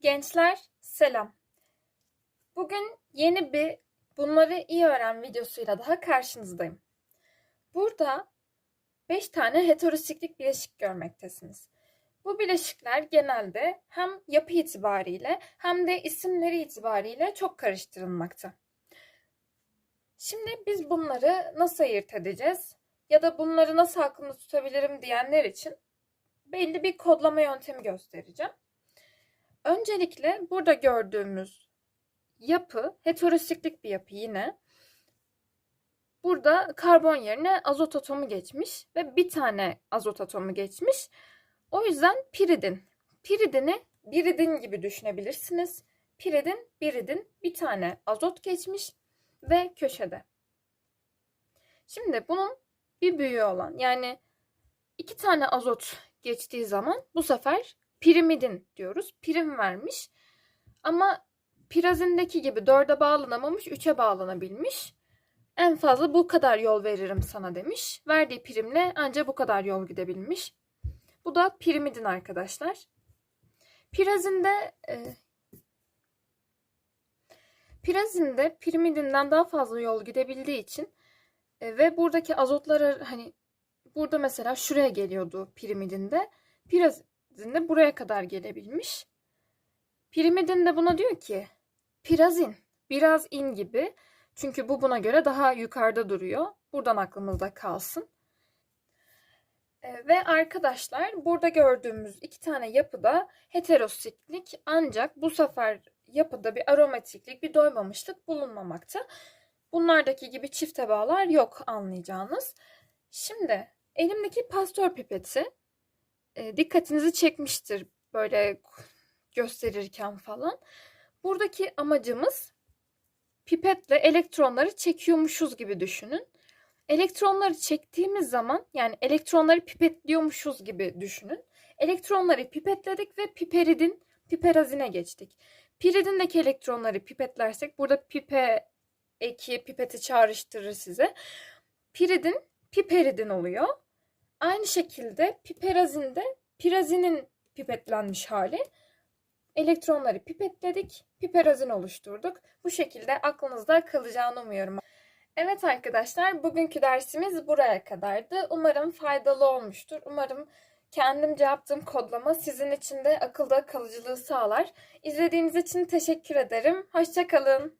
Gençler selam. Bugün yeni bir bunları iyi öğren videosuyla daha karşınızdayım. Burada 5 tane heterosiklik bileşik görmektesiniz. Bu bileşikler genelde hem yapı itibariyle hem de isimleri itibariyle çok karıştırılmakta. Şimdi biz bunları nasıl ayırt edeceğiz? Ya da bunları nasıl aklımda tutabilirim diyenler için belli bir kodlama yöntemi göstereceğim. Öncelikle burada gördüğümüz yapı heterosiklik bir yapı yine. Burada karbon yerine azot atomu geçmiş ve bir tane azot atomu geçmiş. O yüzden piridin. Piridini biridin gibi düşünebilirsiniz. Piridin, biridin bir tane azot geçmiş ve köşede. Şimdi bunun bir büyüğü olan yani iki tane azot geçtiği zaman bu sefer pirimidin diyoruz. Prim vermiş. Ama pirazindeki gibi dörde bağlanamamış, üçe bağlanabilmiş. En fazla bu kadar yol veririm sana demiş. Verdiği primle ancak bu kadar yol gidebilmiş. Bu da pirimidin arkadaşlar. Pirazinde e, pirazinde pirimidinden daha fazla yol gidebildiği için e, ve buradaki azotları hani burada mesela şuraya geliyordu pirimidinde. Pirazinde buraya kadar gelebilmiş. Pirimidin de buna diyor ki pirazin biraz in gibi. Çünkü bu buna göre daha yukarıda duruyor. Buradan aklımızda kalsın. E, ve arkadaşlar burada gördüğümüz iki tane yapıda heterosiklik ancak bu sefer yapıda bir aromatiklik, bir doymamışlık bulunmamakta. Bunlardaki gibi çifte bağlar yok anlayacağınız. Şimdi elimdeki pastör pipeti e, dikkatinizi çekmiştir böyle gösterirken falan. Buradaki amacımız pipetle elektronları çekiyormuşuz gibi düşünün. Elektronları çektiğimiz zaman yani elektronları pipetliyormuşuz gibi düşünün. Elektronları pipetledik ve piperidin piperazine geçtik. Piridindeki elektronları pipetlersek burada pipe eki pipeti çağrıştırır size. Piridin piperidin oluyor. Aynı şekilde piperazinde pirazinin pipetlenmiş hali. Elektronları pipetledik, piperazin oluşturduk. Bu şekilde aklınızda kalacağını umuyorum. Evet arkadaşlar, bugünkü dersimiz buraya kadardı. Umarım faydalı olmuştur. Umarım kendimce yaptığım kodlama sizin için de akılda kalıcılığı sağlar. İzlediğiniz için teşekkür ederim. Hoşçakalın.